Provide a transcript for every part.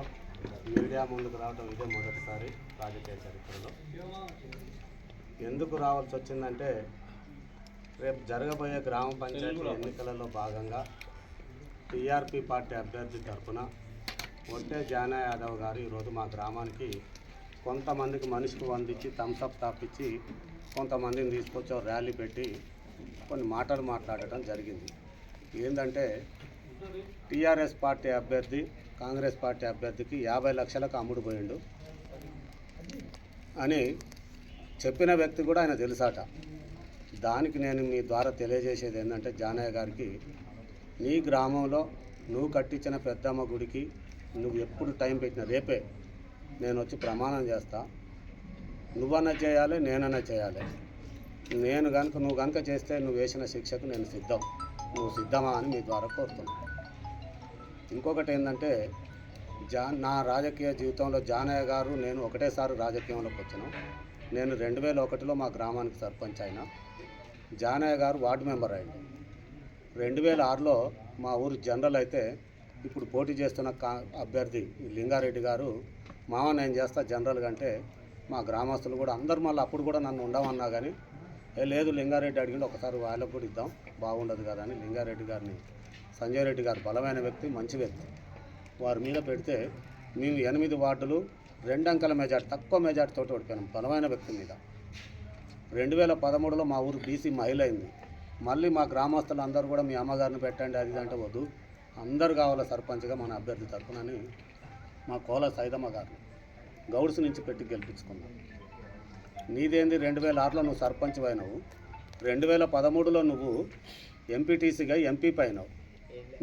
జిల్లాలో మీడియా ముందుకు రావడం ఇదే మొదటిసారి రాజకీయ చరిత్రలో. ఎందుకు రావాల్సి వచ్చిందంటే రేపు జరగబోయే గ్రామ పంచాయతీ ఎన్నికలలో భాగంగా టీఆర్పీ పార్టీ అభ్యర్థి తరఫున ఒట్టే జానా యాదవ్ గారు ఈరోజు మా గ్రామానికి కొంతమందికి మనిషికి వందించి థమ్స్అప్ తాపిచ్చి కొంతమందిని తీసుకొచ్చి ర్యాలీ పెట్టి కొన్ని మాటలు మాట్లాడటం జరిగింది. ఏంటంటే టీఆర్ఎస్ పార్టీ అభ్యర్థి కాంగ్రెస్ పార్టీ అభ్యర్థికి యాభై లక్షలకు అమ్ముడు పోయిండు అని చెప్పిన వ్యక్తి కూడా ఆయన తెలుసాట. దానికి నేను మీ ద్వారా తెలియజేసేది ఏంటంటే జానయ్య గారికి నీ గ్రామంలో నువ్వు కట్టించిన పెద్దమ్మ గుడికి నువ్వు ఎప్పుడు టైం పెట్టిన రేపే నేను వచ్చి ప్రమాణం చేస్తా. నువ్వన్నా చేయాలి నేనన్నా చేయాలి. నేను కనుక నువ్వు కనుక చేస్తే నువ్వు వేసిన శిక్షకు నేను సిద్ధం. నువ్వు సిద్ధమా అని మీ ద్వారా కోరుతున్నాను. ఇంకొకటి ఏంటంటే జా నా రాజకీయ జీవితంలో జానయ్య గారు నేను ఒకటేసారి రాజకీయంలోకి వచ్చాను. నేను రెండు వేల ఒకటిలో మా గ్రామానికి సర్పంచ్ అయినా. జానయ్య గారు వార్డు మెంబర్ అయ్యింది రెండు వేల ఆరులో మా ఊరు జనరల్ అయితే ఇప్పుడు పోటీ చేస్తున్న కా అభ్యర్థి లింగారెడ్డి గారు మామ నేను చేస్తా జనరల్ కంటే మా గ్రామస్తులు కూడా అందరు మళ్ళీ అప్పుడు కూడా నన్ను ఉండమన్నా కానీ ఏ లేదు లింగారెడ్డి అడిగిండు ఒకసారి వాళ్ళకు కూడా ఇద్దాం బాగుండదు కదా అని లింగారెడ్డి గారిని సంజయ్ రెడ్డి గారు బలమైన వ్యక్తి మంచి వ్యక్తి. వారి మీద పెడితే మేము ఎనిమిది వార్డులు రెండు అంకెల మెజార్టీ తక్కువ మెజార్టీతో ఓడిపోయాం బలమైన వ్యక్తి మీద. రెండు వేల పదమూడులో మా ఊరు బీసీ మహిళ అయింది మళ్ళీ మా గ్రామస్తులు అందరూ కూడా మీ అమ్మగారిని పెట్టండి అది అంటే వద్దు. అందరు కావాలి సర్పంచ్గా మన అభ్యర్థి తరఫునని మా కోల సైదమ్మ గారు గౌడ్స్ నుంచి పెట్టి గెలిపించుకున్నాం. నీదేంది రెండు వేల ఆరులో నువ్వు సర్పంచ్ అయినావు రెండు వేల పదమూడులో నువ్వు ఎంపీటీసీగా ఎంపీ అయినావు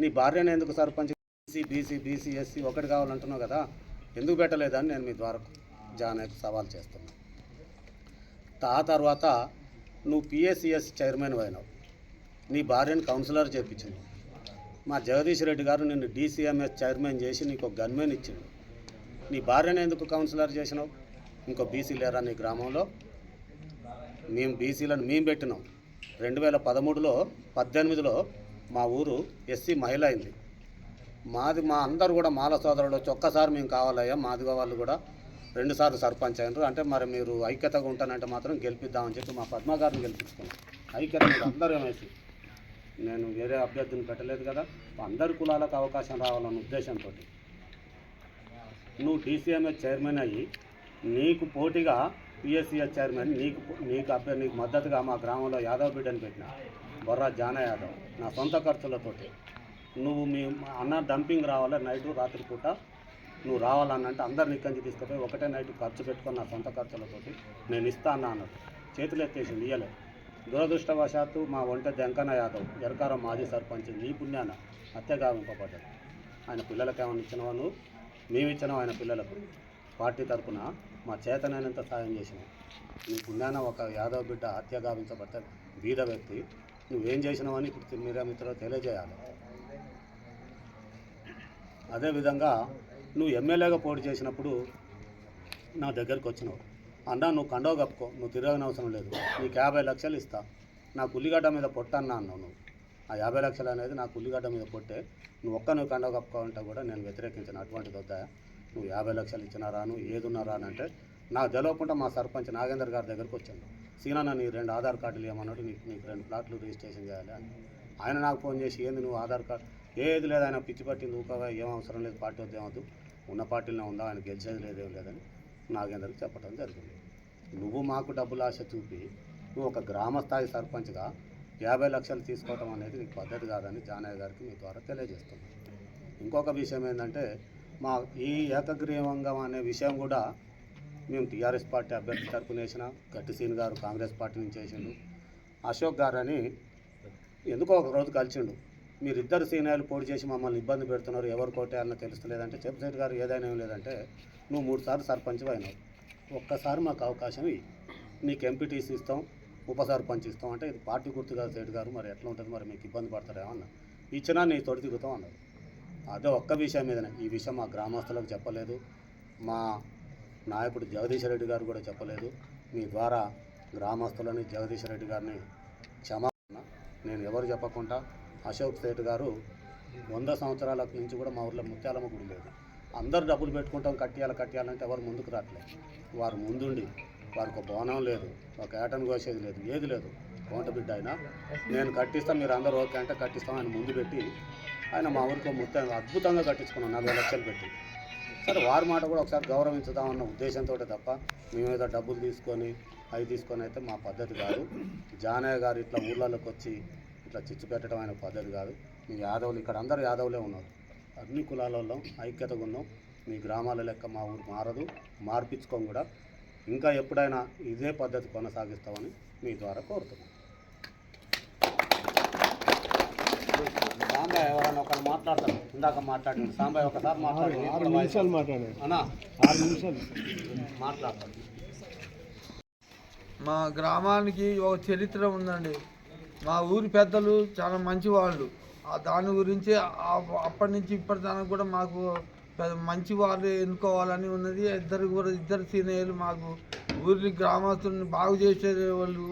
నీ భార్యను ఎందుకు sarpanch? BC BC BC SC ఒకటి కావాలంటున్నావు కదా. ఎందుకు పెట్టలేదని నేను మీ ద్వారా జానకి సవాల్ చేస్తున్నాను ఆ తర్వాత నువ్వు పిఎస్సిఎస్ చైర్మన్ అయినావు. నీ భార్యను కౌన్సిలర్ చేయించింది మా జగదీష్ రెడ్డి గారు నిన్ను డీసీఎంఎస్ చైర్మన్ చేసి నీకు ఒక గన్మెన్ ఇచ్చిండు. నీ భార్యను ఎందుకు కౌన్సిలర్ చేసినావు? ఇంకో బీసీ లేరా నీ గ్రామంలో? మేము బీసీలను మేము పెట్టినాం. రెండు వేల పదమూడులో పద్దెనిమిదిలో మా ఊరు ఎస్సీ మహిళ అయింది. మాది మా అందరు కూడా మాల సోదరుడు వచ్చి ఒక్కసారి మేము కావాలయ్యా మాదిగో వాళ్ళు కూడా రెండుసార్లు సర్పంచ్ అయినారు. అంటే మరి మీరు ఐక్యతగా ఉంటానంటే మాత్రం గెలిపిద్దామని చెప్పి మా పద్మ గారిని గెలిపించుకున్నాం. ఐక్యత మీరు అందరూ ఏమేసి నేను వేరే అభ్యర్థిని పెట్టలేదు కదా. అందరి కులాలకు అవకాశం రావాలన్న ఉద్దేశంతో నువ్వు డీసీఎంఎస్ చైర్మన్ అయ్యి నీకు పోటీగా పిఎస్సిఎస్ చైర్మన్ నీకు నీకు అభ్యర్థి నీకు మద్దతుగా మా గ్రామంలో యాదవ్ బిడ్డను పెట్టిన బొర్రా జాన యాదవ్ నా సొంత ఖర్చులతోటి. నువ్వు మీ మా అన్న డంపింగ్ రావాలి నైటు రాత్రి పూట? నువ్వు రావాలన్నంటే అందరిని ఇక్కడి తీసుకుపోయి ఒకటే నైట్ ఖర్చు పెట్టుకొని నా సొంత ఖర్చులతోటి నేను ఇస్తా అన్నా అన్నాడు చేతులు ఎత్తేసింది ఇయ్యలే దురదృష్టవశాత్తు మా వంట జంకన్న యాదవ్ ఎరకారం మాజీ సర్పంచ్ నీ పుణ్యాన హత్యగావింపబడ్డాడు ఆయన పిల్లలకి ఏమైనా ఇచ్చినవా నువ్వు? మేము ఇచ్చినాం ఆయన పిల్లలకు? పార్టీ తరఫున మా చేతనైనంత సాయం చేసినాం. నీ పుణ్యాన ఒక యాదవ్ బిడ్డ హత్య గావించబడ్డ బీద వ్యక్తి నువ్వేం చేసినావని ఇప్పుడు మీరా మిత్రులు తెలియజేయాలి. అదేవిధంగా నువ్వు ఎమ్మెల్యేగా పోటీ చేసినప్పుడు నా దగ్గరికి వచ్చినావు. అన్నా నువ్వు కండవ కప్పుకో నువ్వు తిరగని అవసరం లేదు. నీకు యాభై లక్షలు ఇస్తా. నాకు ఉల్లిగడ్డ మీద పొట్ట అన్నా అన్నావు నువ్వు. ఆ యాభై లక్షలు అనేది నాకు ఉల్లిగడ్డ మీద పొట్టే. నువ్వు ఒక్క నువ్వు కండవ కప్పుకోవాలంటే కూడా నేను వ్యతిరేకించిన. అటువంటిది వద్దా? నువ్వు యాభై లక్షలు ఇచ్చినా రాను ఏది ఉన్నా రాను అంటే నాకు తెలవకుండా మా సర్పంచ్ నాగేందర్ గారి దగ్గరికి వచ్చాను సీనా నీ రెండు ఆధార్ కార్డులు ఏమన్నాడు నీకు నీకు రెండు ప్లాట్లు రిజిస్ట్రేషన్ చేయాలి అని. ఆయన నాకు ఫోన్ చేసి ఏంది నువ్వు ఆధార్ కార్డు? ఏది లేదు ఆయన పిచ్చి పట్టింది ఊకగా ఏం అవసరం లేదు పార్టీ వద్ద ఉన్న పార్టీలో ఉందా ఆయన గెలిచేది లేదేం లేదని నాగేందర్కి చెప్పడం జరిగింది. నువ్వు మాకు డబ్బులు ఆశ చూపి నువ్వు ఒక గ్రామ స్థాయి సర్పంచ్గా యాభై లక్షలు తీసుకోవటం అనేది నీకు పద్ధతి కాదని జానయ్య గారికి మీ ద్వారా తెలియజేస్తున్నాను. ఇంకొక విషయం ఏంటంటే మా ఈ ఏకగ్రీవంగం అనే విషయం కూడా మేము టీఆర్ఎస్ పార్టీ అభ్యర్థి తరపున వేసిన గట్టిసీన్ గారు కాంగ్రెస్ పార్టీ నుంచి వేసిండు. అశోక్ గారు అని ఎందుకో ఒక రోజు కలిసిండు. మీరిద్దరు సీనియర్లు పోటీ చేసి మమ్మల్ని ఇబ్బంది పెడుతున్నారు ఎవరు కోటేయాలని తెలుస్తలేదంటే చెప్పేటి గారు ఏదైనా ఏం లేదంటే నువ్వు మూడు సార్లు సర్పంచ్ అయినావు. ఒక్కసారి మాకు అవకాశం ఇవ్వు నీకు ఎంపీటీసీ ఇస్తాం ఉప సర్పంచ్ ఇస్తాం. అంటే ఇది పార్టీ గుర్తు కాదు సేటు గారు. మరి ఎట్లా ఉంటుంది? మరి మీకు ఇబ్బంది పడతారేమో అన్న. ఇచ్చినా నీ తొడి తిరుగుతాం అన్నారు అదే ఒక్క విషయం మీదనే. ఈ విషయం మా గ్రామస్తులకు చెప్పలేదు. మా నాయకుడు జగదీష్ రెడ్డి గారు కూడా చెప్పలేదు. మీ ద్వారా గ్రామస్తులని జగదీష్ రెడ్డి గారిని క్షమాపణ నేను ఎవరు చెప్పకుండా అశోక్ సేట్ గారు వంద సంవత్సరాల నుంచి కూడా మా ఊర్లో ముత్యాలమ్మ గుడి లేదు. అందరు డబ్బులు పెట్టుకుంటాం కట్టియాలి కట్టియాలంటే ఎవరు ముందుకు రావట్లేదు వారు ముందుండి వారికి ఒక బోనం లేదు ఒక ఏటను కోసేది లేదు ఏది లేదు. కోంట బిడ్డ అయినా నేను కట్టిస్తాను మీరు అందరూ ఓకే అంటే కట్టిస్తాం అని ముందు పెట్టి ఆయన మా ఊరికి మొత్తం అద్భుతంగా కట్టించుకున్నాం నలభై లక్షలు పెట్టి. సరే వారి మాట కూడా ఒకసారి గౌరవించుదామన్న ఉద్దేశంతో తప్ప మేము ఏదో డబ్బులు తీసుకొని అవి తీసుకొని అయితే మా పద్ధతి కాదు. జానయ్య గారు ఇట్లా ఊళ్ళలోకి వచ్చి ఇట్లా చిచ్చు పెట్టడం ఆయన పద్ధతి కాదు. మీ యాదవులు ఇక్కడ అందరు యాదవులే ఉన్నారు. అన్ని కులాలలో ఐక్యతగా ఉన్నాం మీ గ్రామాల లెక్క మా ఊరు మారదు. మార్పించుకోం కూడా. ఇంకా ఎప్పుడైనా ఇదే పద్ధతి కొనసాగిస్తామని మీ ద్వారా కోరుతున్నాం. సాంబాయ్ ఎవరైనా ఒకరు మాట్లాడతారు. ఇందాక మాట్లాడింది సాంబాయ్ ఒకసారి మాట్లాడి. ఆరు నిమిషాలు అన్నా ఆరు నిమిషాలు. మాట్లాడతాను మా గ్రామానికి ఒక చరిత్ర ఉందండి. మా ఊరి పెద్దలు చాలా మంచి వాళ్ళు ఆ దాని గురించి అప్పటి నుంచి ఇప్పటి దానికి కూడా మాకు పెద్ద మంచి వాళ్ళు ఎన్నుకోవాలని ఉన్నది. ఇద్దరు కూడా ఇద్దరు సీనియర్లు మాకు ఊరి గ్రామస్తుల్ని బాగు చేసే వాళ్ళు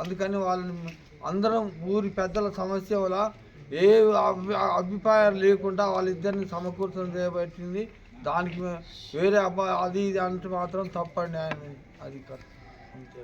అందుకని వాళ్ళని అందరం ఊరి పెద్దల సమస్య వల్ల ఏ అభిప్రాయాలు లేకుండా వాళ్ళిద్దరిని సమకూర్చడం చేయబట్టింది. దానికి వేరే అబ్బాయి అది ఇది అంటే మాత్రం తప్పండి ఆయన అది కరెక్ట్. అంతే